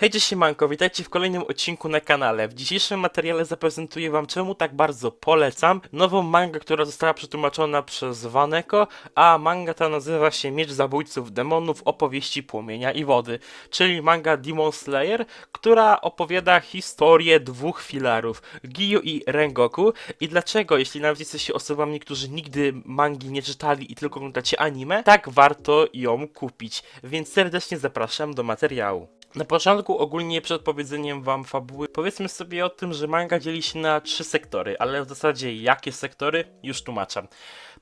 Hej, cześć siemanko, witajcie w kolejnym odcinku na kanale. W dzisiejszym materiale zaprezentuję wam czemu tak bardzo polecam nową mangę, która została przetłumaczona przez Waneko, a manga ta nazywa się Miecz Zabójców Demonów opowieści Płomienia i Wody, czyli manga Demon Slayer, która opowiada historię dwóch filarów, Giyu i Rengoku i dlaczego, jeśli nawet jesteście osobami, którzy nigdy mangi nie czytali i tylko oglądacie anime, tak warto ją kupić, więc serdecznie zapraszam do materiału. Na początku ogólnie przed powiedzeniem wam fabuły powiedzmy sobie o tym, że manga dzieli się na trzy sektory, ale w zasadzie jakie sektory już tłumaczę.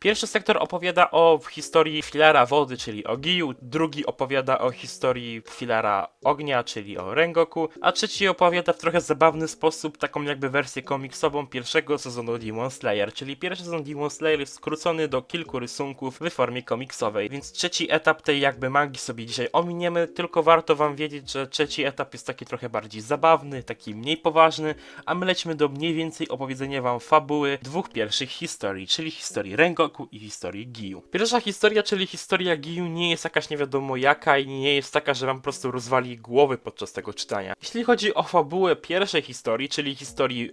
Pierwszy sektor opowiada o historii filara wody, czyli o drugi opowiada o historii filara ognia, czyli o Rengoku, a trzeci opowiada w trochę zabawny sposób taką jakby wersję komiksową pierwszego sezonu Demon Slayer, czyli pierwszy sezon Demon Slayer jest skrócony do kilku rysunków w formie komiksowej, więc trzeci etap tej jakby mangi sobie dzisiaj ominiemy, tylko warto wam wiedzieć, że trzeci etap jest taki trochę bardziej zabawny, taki mniej poważny, a my lecimy do mniej więcej opowiedzenia wam fabuły dwóch pierwszych historii, czyli historii Rengoku i historii Giyu. Pierwsza historia, czyli historia Giyu nie jest jakaś nie wiadomo jaka i nie jest taka, że wam po prostu rozwali głowy podczas tego czytania. Jeśli chodzi o fabułę pierwszej historii, czyli historii,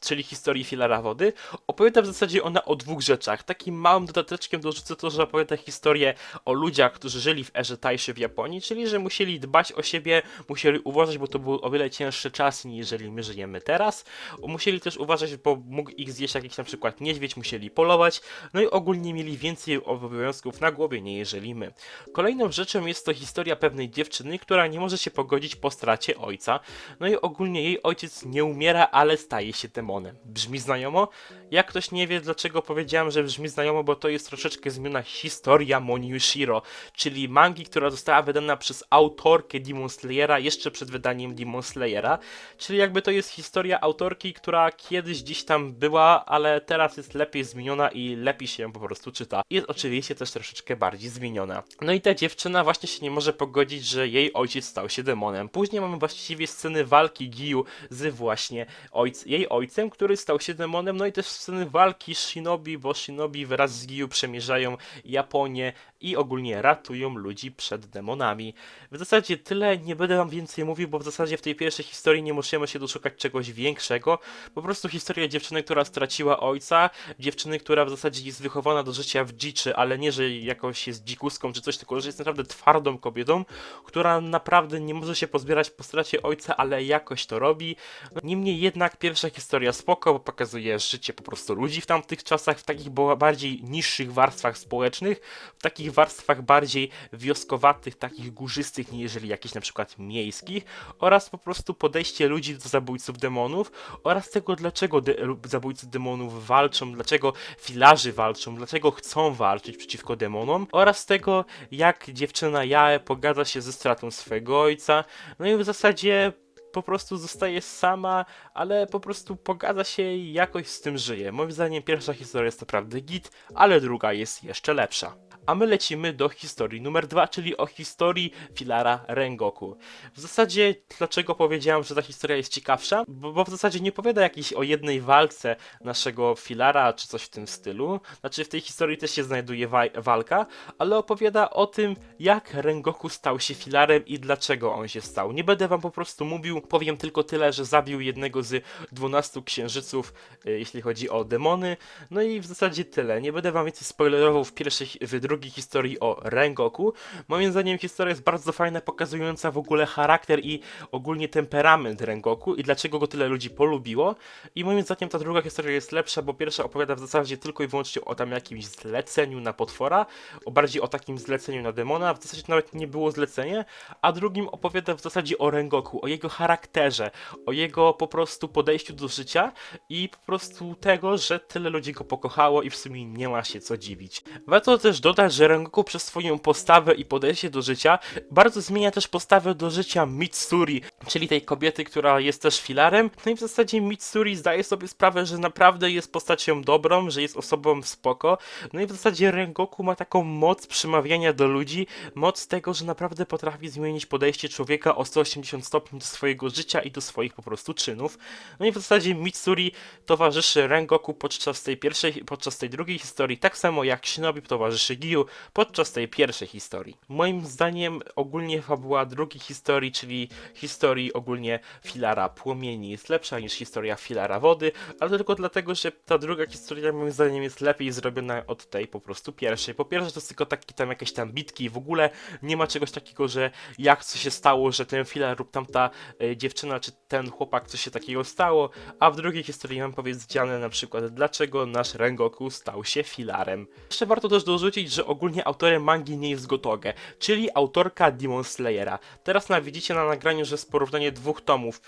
czyli historii filara wody, opowiada w zasadzie ona o dwóch rzeczach. Takim małym dodateczkiem dorzucę to, że opowiada historię o ludziach, którzy żyli w erze Tajszy w Japonii, czyli że musieli dbać o siebie, musieli uważać, bo to był o wiele cięższy czas, niżeli my żyjemy teraz. Musieli też uważać, bo mógł ich zjeść jakiś na przykład niedźwiedź, musieli polować, no i ogólnie mieli więcej obowiązków na głowie, nie jeżeli my. Kolejną rzeczą jest to historia pewnej dziewczyny, która nie może się pogodzić po stracie ojca, no i ogólnie jej ojciec nie umiera, ale staje się demonem. Brzmi znajomo? Jak ktoś nie wie, dlaczego powiedziałem, że brzmi znajomo, bo to jest troszeczkę zmiana historia Moniushiro, czyli mangi, która została wydana przez autorkę Demon Slayera jeszcze przed wydaniem Demon Slayera, czyli jakby to jest historia autorki, która kiedyś gdzieś tam była, ale teraz jest lepiej zmieniona i lepiej się ją po prostu czyta. Jest oczywiście też troszeczkę bardziej zmieniona. No i ta dziewczyna właśnie się nie może pogodzić, że jej ojciec stał się demonem. Później mamy właściwie sceny walki Giyu z właśnie ojc jej ojcem, który stał się demonem, no i też sceny walki Shinobi, bo Shinobi wraz z Giyu przemierzają Japonię i ogólnie ratują ludzi przed demonami. W zasadzie tyle, nie będę wam więcej mówił, bo w zasadzie w tej pierwszej historii nie możemy się doszukać czegoś większego. Po prostu historia dziewczyny, która straciła ojca, dziewczyny, która w zasadzie jest wychowana do życia w dziczy, ale nie, że jakoś jest dzikuską czy coś, tylko że jest naprawdę twardą kobietą, która naprawdę nie może się pozbierać po stracie ojca, ale jakoś to robi. Niemniej jednak pierwsza historia spoko, bo pokazuje życie po prostu ludzi w tamtych czasach, w takich bardziej niższych warstwach społecznych, w takich warstwach bardziej wioskowatych, takich górzystych, niżeli jakichś na przykład miejskich, oraz po prostu podejście ludzi do zabójców demonów, oraz tego, dlaczego de- zabójcy demonów walczą, dlaczego filarzy walczą, dlaczego chcą walczyć przeciwko demonom, oraz tego, jak dziewczyna Jae pogada się ze stratą swojego ojca, no i w zasadzie po prostu zostaje sama, ale po prostu pogadza się i jakoś z tym żyje. Moim zdaniem pierwsza historia jest naprawdę git, ale druga jest jeszcze lepsza. A my lecimy do historii numer dwa, czyli o historii filara Rengoku. W zasadzie, dlaczego powiedziałem, że ta historia jest ciekawsza? Bo, bo w zasadzie nie opowiada jakiejś o jednej walce naszego filara, czy coś w tym stylu. Znaczy, w tej historii też się znajduje wa walka, ale opowiada o tym, jak Rengoku stał się filarem i dlaczego on się stał. Nie będę wam po prostu mówił, powiem tylko tyle, że zabił jednego z 12 księżyców, y, jeśli chodzi o demony. No i w zasadzie tyle. Nie będę wam więcej spoilerował w pierwszej, w historii o Rengoku. Moim zdaniem historia jest bardzo fajna, pokazująca w ogóle charakter i ogólnie temperament Rengoku i dlaczego go tyle ludzi polubiło. I moim zdaniem ta druga historia jest lepsza, bo pierwsza opowiada w zasadzie tylko i wyłącznie o tam jakimś zleceniu na potwora, o bardziej o takim zleceniu na demona, w zasadzie nawet nie było zlecenie, a drugim opowiada w zasadzie o Rengoku, o jego charakterze, o jego po prostu podejściu do życia i po prostu tego, że tyle ludzi go pokochało i w sumie nie ma się co dziwić. Warto też dodać, że Rengoku przez swoją postawę i podejście do życia bardzo zmienia też postawę do życia Mitsuri, czyli tej kobiety, która jest też filarem. No i w zasadzie Mitsuri zdaje sobie sprawę, że naprawdę jest postacią dobrą, że jest osobą spoko. No i w zasadzie Rengoku ma taką moc przemawiania do ludzi, moc tego, że naprawdę potrafi zmienić podejście człowieka o 180 stopni do swojego życia i do swoich po prostu czynów. No i w zasadzie Mitsuri towarzyszy Rengoku podczas tej pierwszej, podczas tej drugiej historii, tak samo jak Shinobi towarzyszy Giyu Podczas tej pierwszej historii. Moim zdaniem ogólnie fabuła drugiej historii, czyli historii ogólnie filara płomieni jest lepsza niż historia filara wody, ale tylko dlatego, że ta druga historia moim zdaniem jest lepiej zrobiona od tej po prostu pierwszej. Po pierwsze to jest tylko takie tam jakieś tam bitki i w ogóle nie ma czegoś takiego, że jak co się stało, że ten filar lub tamta e, dziewczyna czy ten chłopak, co się takiego stało, a w drugiej historii mam powiedziane na przykład dlaczego nasz Rengoku stał się filarem. Jeszcze warto też dorzucić, że ogólnie autorem mangi nie jest Gotoge, czyli autorka Demon Slayera. Teraz na, widzicie na nagraniu, że jest porównanie dwóch tomów.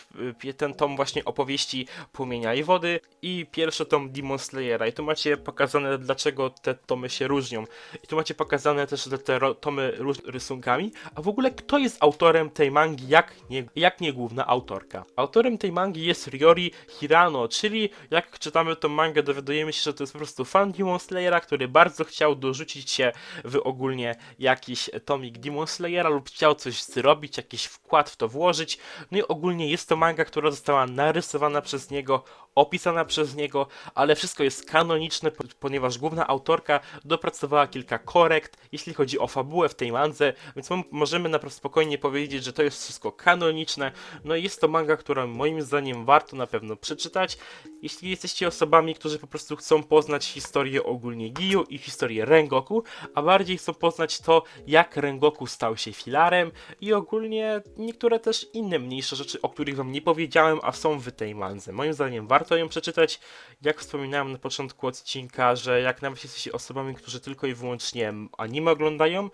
Y, Ten tom właśnie opowieści Płomienia i Wody i pierwszy tom Demon Slayera. I tu macie pokazane dlaczego te tomy się różnią. I tu macie pokazane też że te tomy róż rysunkami. A w ogóle kto jest autorem tej mangi, jak nie, jak nie główna autorka? Autorem tej mangi jest Ryori Hirano, czyli jak czytamy tą mangę dowiadujemy się, że to jest po prostu fan Demon Slayera, który bardzo chciał dorzucić się w ogólnie jakiś tomik Demon Slayera lub chciał coś zrobić, jakiś wkład w to włożyć. No i ogólnie jest to manga, która została narysowana przez niego, opisana przez niego, ale wszystko jest kanoniczne, po- ponieważ główna autorka dopracowała kilka korekt, jeśli chodzi o fabułę w tej mandze, więc możemy naprawdę spokojnie powiedzieć, że to jest wszystko kanoniczne. No i jest to manga, którą moim zdaniem warto na pewno przeczytać, jeśli jesteście osobami, którzy po prostu chcą poznać historię ogólnie Giyu i historię Rengoku, a bardziej chcą poznać to, jak Rengoku stał się filarem i ogólnie niektóre też inne mniejsze rzeczy, o których wam nie powiedziałem, a są w tej mandze. Moim zdaniem warto ją przeczytać. Jak wspominałem na początku odcinka, że jak nawet jesteście osobami, którzy tylko i wyłącznie anime oglądają,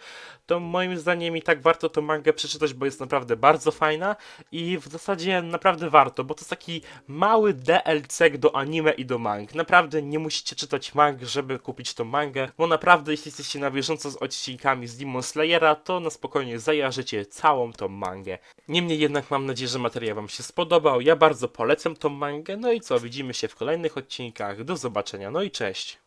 to moim zdaniem i tak warto tą mangę przeczytać, bo jest naprawdę bardzo fajna i w zasadzie naprawdę warto, bo to jest taki mały DLC do anime i do mang. Naprawdę nie musicie czytać mang, żeby kupić tą mangę, bo naprawdę jeśli jesteście na bieżąco z odcinkami z Demon Slayera, to na spokojnie zajarzycie całą tą mangę. Niemniej jednak mam nadzieję, że materiał wam się spodobał. Ja bardzo polecam tą mangę. No i co, widzimy się w kolejnych odcinkach. Do zobaczenia, no i cześć.